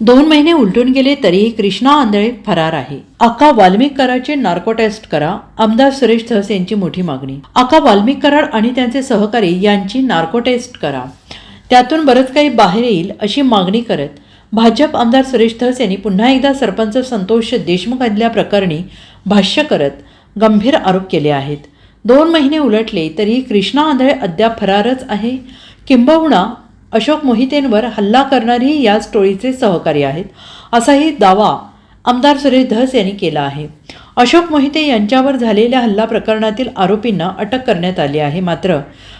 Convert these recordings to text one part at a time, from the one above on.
दोन महिने उलटून गेले तरीही कृष्णा आंधळे फरार आहे. अक्का वाल्मिकराचे नार्को टेस्ट करा आमदार सुरेश धस यांची मोठी मागणी. अक्का वाल्मिक कराड आणि त्यांचे सहकारी यांची नार्को टेस्ट करा. त्यातून बरंच काही बाहेर येईल अशी मागणी करत भाजप आमदार सुरेश धस यांनी पुन्हा एकदा सरपंच संतोष देशमुख यांच्या प्रकरणी भाष्य करत गंभीर आरोप केले आहेत. दोन महिने उलटले तरीही कृष्णा आंधळे अद्याप फरारच आहे. किंबहुना अशोक मोहितेंवर हल्ला करणारी याच टोळीचे सहकारी आहेत. असाही दावा आमदार सुरेश धस यांनी केला आहे. अशोक मोहिते यांच्यावर झालेल्या हल्ला प्रकरणातील आरोपींना अटक करण्यात आली आहे. मात्र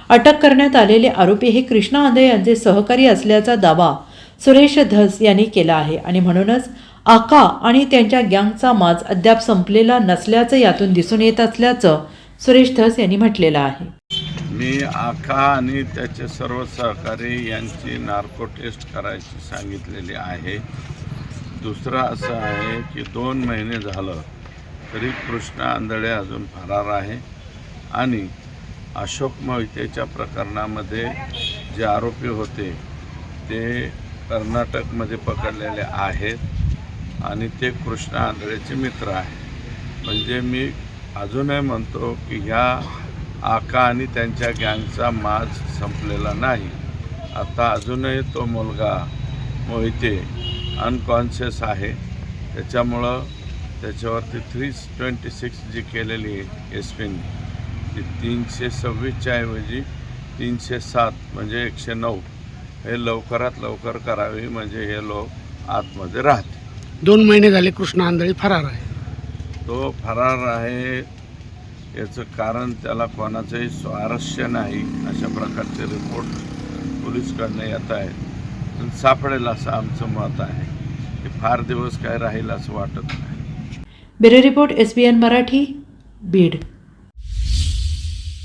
अटक करण्यात आलेले आरोपी हे कृष्णा आंधे यांचे सहकारी असल्याचा दावा सुरेश धस यांनी केला आहे आणि म्हणूनच आका आणि त्यांच्या गँगचा माज अद्याप संपलेला नसल्याचं यातून दिसून येत असल्याचं सुरेश धस यांनी म्हटलेलं आहे. मी आखा आणि त्याचे सर्व सहकारी यांची नार्को टेस्ट करायची सांगितलेली आहे. दुसरं असं आहे की दोन महिने झालं तरी कृष्णा आंधळे अजून फरार आहे आणि अशोक मोहितेच्या प्रकरणामध्ये जे आरोपी होते ते कर्नाटकमध्ये पकडलेले आहेत आणि ते कृष्णा आंधळेचे मित्र आहे म्हणजे मी अजूनही म्हणतो की ह्या आका आणि त्यांच्या गँगचा माज संपलेला नाही. आता अजूनही तो मुलगा मोहिते अनकॉन्शियस आहे. त्याच्यामुळं त्याच्यावरती थ्री ट्वेंटी सिक्स जी केलेली आहे एस पीने ती तीनशे सव्वीसच्या ऐवजी तीनशे सात म्हणजे एकशे नऊ. हे लवकरात लवकर करावी म्हणजे हे लोक आतमध्ये राहतील. दोन महिने झाले कृष्ण आंधळी फरार आहे. तो फरार आहे याचं कारण त्याला कोणाचंही स्वारस्य नाही अशा प्रकारचे रिपोर्ट पोलीसकडनं येत आहेत. पण सापडेल असं आमचं मत आहे. की फार दिवस काय राहील असं वाटत नाही. Bureau report S B N Marathi Beed.